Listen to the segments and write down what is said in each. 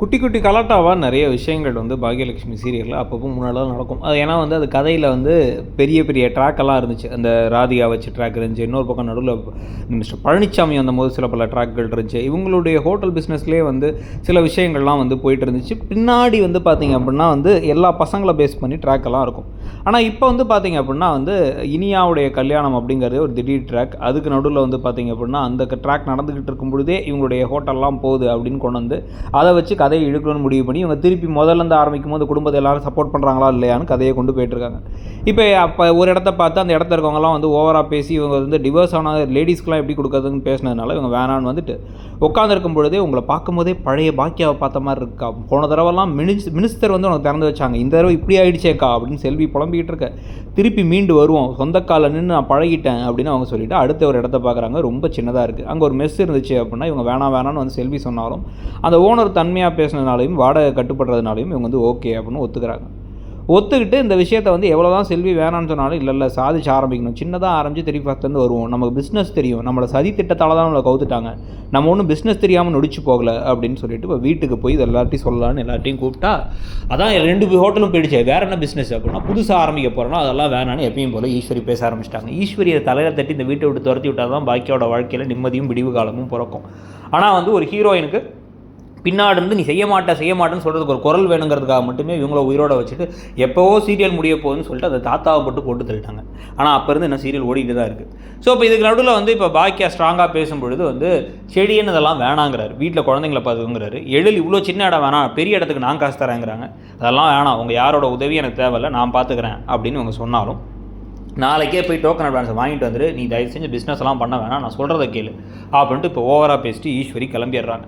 குட்டி குட்டி கலாட்டாவாக நிறைய விஷயங்கள் வந்து பாக்யலட்சுமி சீரியலில் அப்பப்போ முன்னாடிலாம் நடக்கும். அது ஏன்னா வந்து அது கதையில் வந்து பெரிய பெரிய ட்ராக்கெல்லாம் இருந்துச்சு. அந்த ராதிகா வச்சு ட்ராக் இருந்துச்சு. இன்னொரு பக்கம் நடுவில் மிஸ்டர் பழனிசாமி வந்தபோது சில பல ட்ராக்கள் இருந்துச்சு. இவங்களுடைய ஹோட்டல் பிஸ்னஸ்லேயே வந்து சில விஷயங்கள்லாம் வந்து போயிட்டு இருந்துச்சு. பின்னாடி வந்து பார்த்திங்க அப்படின்னா வந்து எல்லா பசங்களை பேஸ் பண்ணி ட்ராக்கெல்லாம் இருக்கும். ஆனால் இப்போ வந்து பார்த்தீங்க அப்படின்னா வந்து இனியாவுடைய கல்யாணம் அப்படிங்கிறது ஒரு திடீர் ட்ராக். அதுக்கு நடுவில் வந்து பார்த்தீங்க அப்படின்னா அந்த ட்ராக் நடந்துக்கிட்டு இருக்கும் பொழுதே இவங்களுடைய ஹோட்டல்லாம் போகுது அப்படின்னு கொண்டு வந்து அதை வச்சு கதையை இழுக்கணும்னு முடிவு பண்ணி இவங்க திருப்பி முதல்ல இருந்து ஆரம்பிக்கும் போது குடும்பத்தை எல்லாரும் சப்போர்ட் பண்ணுறாங்களா இல்லையான்னு கதையை கொண்டு போயிட்டுருக்காங்க. இப்போ அப்போ ஒரு இடத்த பார்த்து அந்த இடத்துல இருக்கவங்கலாம் வந்து ஓவராக பேசி இவங்க வந்து டிவோர்ஸ் ஆன லேடிஸ்க்கெலாம் எப்படி கொடுக்குறதுன்னு பேசினதுனால இவங்க வேணான்னு வந்துட்டு உட்காந்துருக்கும் பொழுதே உங்களை பார்க்கும்போதே பழைய பாக்கியாவை பார்த்த மாதிரி இருக்கா? போன தடவைலாம் மினிஸ் மினிஸ்டர் வந்து உனக்கு திறந்து வச்சாங்க. இந்த தடவை இப்படி ஆயிடுச்சேக்கா? அப்படின்னு செல்வி புலம்பிக்கிட்டு இருக்க திருப்பி மீண்டு வருவோம். சொந்த காலில் நின்று நான் பழகிட்டேன் அப்படின்னு அவங்க சொல்லிட்டு அடுத்த ஒரு இடத்த பார்க்குறாங்க. ரொம்ப சின்னதாக இருக்குது அங்கே ஒரு மெஸ் இருந்துச்சு அப்படின்னா இவங்க வேணாம் வேணாம்னு வந்து செல்வி சொன்னாலும் அந்த ஓனர் தன்மையாக பேசினதுனாலையும் வாடகை கட்டுப்படுறதுனாலையும் இவங்க வந்து ஓகே அப்படின்னு ஒத்துக்கிறாங்க. ஒத்துக்கிட்டு இந்த விஷயத்தை வந்து எவ்வளோ தான் செல்வி வேணான்னு சொன்னாலும் இல்லை இல்லை சாதிச்சு ஆரம்பிக்கணும். சின்னதாக ஆரம்பித்து திருப்பி ஃபஸ்ட்லேருந்து வருவோம். நமக்கு பிஸ்னஸ் தெரியும். நம்மளை சதி திட்டத்தால் தான் நம்மளை கவுத்துட்டாங்க. நம்ம ஒன்றும் பிஸ்னஸ் தெரியாமல் நொடிச்சு போகல அப்படின்னு சொல்லிட்டு இப்போ வீட்டுக்கு போய் இது எல்லாத்தையும் சொல்லலான்னு எல்லாத்தையும் கூப்பிட்டா அதான் ரெண்டு ஹோட்டலும் போயிடுச்சு. வேறு என்ன பிஸ்னஸ் அப்படின்னா புதுசாக ஆரம்பிக்க போகிறோன்னா அதெல்லாம் வேணான்னு எப்பயும் போல ஈஸ்வரி பேச ஆரம்பிச்சிட்டாங்க. ஈஸ்வரியை தலையில் தட்டி இந்த வீட்டை விட்டு துரத்தி விட்டால் தான் பாக்கியோட வாழ்க்கையில் நிம்மதியும் விடிவு காலமும் பிறக்கும். ஆனால் வந்து ஒரு ஹீரோயினுக்கு பின்னாடி இருந்து நீ செய்ய மாட்ட செய்ய மாட்டேன்னு சொல்கிறதுக்கு ஒரு குரல் வேணுங்கிறதுக்காக மட்டுமே இவங்கள உயிரோட வச்சுட்டு எப்போவோ சீரியல் முடிய போகுதுன்னு சொல்லிட்டு அதை தாத்தாவை போட்டு போட்டு தள்ளிட்டாங்க. ஆனால் அப்போ இருந்து என்ன சீரியல் ஓடிட்டு தான் இருக்குது ஸோ இப்போ இதுக்கு நடுவில் வந்து இப்போ பாக்கியா ஸ்ட்ராங்காக பேசும்பொழுது வந்து செடின்னு இதெல்லாம் வேணாங்கிறாரு. வீட்டில் குழந்தைங்கள பார்த்துங்கிறாரு எழில் இவ்வளோ சின்ன இடம் வேணாம் பெரிய இடத்துக்கு நான் காசு தரேங்கிறாங்க. அதெல்லாம் வேணாம் உங்கள் யாரோட உதவி எனக்கு தேவையில்லை நான் பார்த்துக்கிறேன் அப்படின்னு இவங்க சொன்னாலும் நாளைக்கே போய் டோக்கன் அட்வான்ஸை வாங்கிட்டு வந்துட்டு நீ தயவு செஞ்சு பிஸ்னஸ்லாம் பண்ண வேணாம் நான் சொல்கிறத கேளு அப்படின்ட்டு இப்போ ஓவராக பேசிட்டு ஈஸ்வரி கிளம்பிடுறாங்க.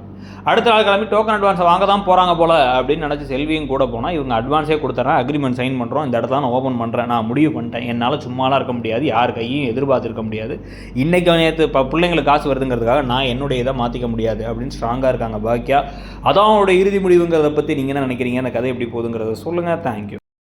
அடுத்த நாள் கிளம்பி டோக்கன் அட்வான்ஸை வாங்க தான் போகிறாங்க போல அப்படின்னு நினச்சி செல்வியும் கூட போனால் இவங்க அட்வான்ஸே கொடுத்துறேன் அக்ரிமெண்ட் சைன் பண்ணுறோம் இந்த இடத்துல நான் ஓப்பன் பண்ணுறேன் நான் முடிவு பண்ணிட்டேன். என்னால் சும்மாலாம் இருக்க முடியாது யார் கையும் எதிர்பார்த்துருக்க முடியாது. இன்றைக்கி நேற்று இப்போ பிள்ளைங்களுக்கு காசு வருதுங்கிறதுக்காக நான் என்னுடைய இதை மாற்றிக்க முடியாது அப்படின்னு ஸ்ட்ராங்காக இருக்காங்க பாக்கியா. அதான் அவனோட இறுதி முடிவுங்கிறத பற்றி நீங்கள் என்ன நினைக்கிறீங்க? அந்த கதை எப்படி போகுதுங்கிறத சொல்லுங்கள் தேங்க்யூ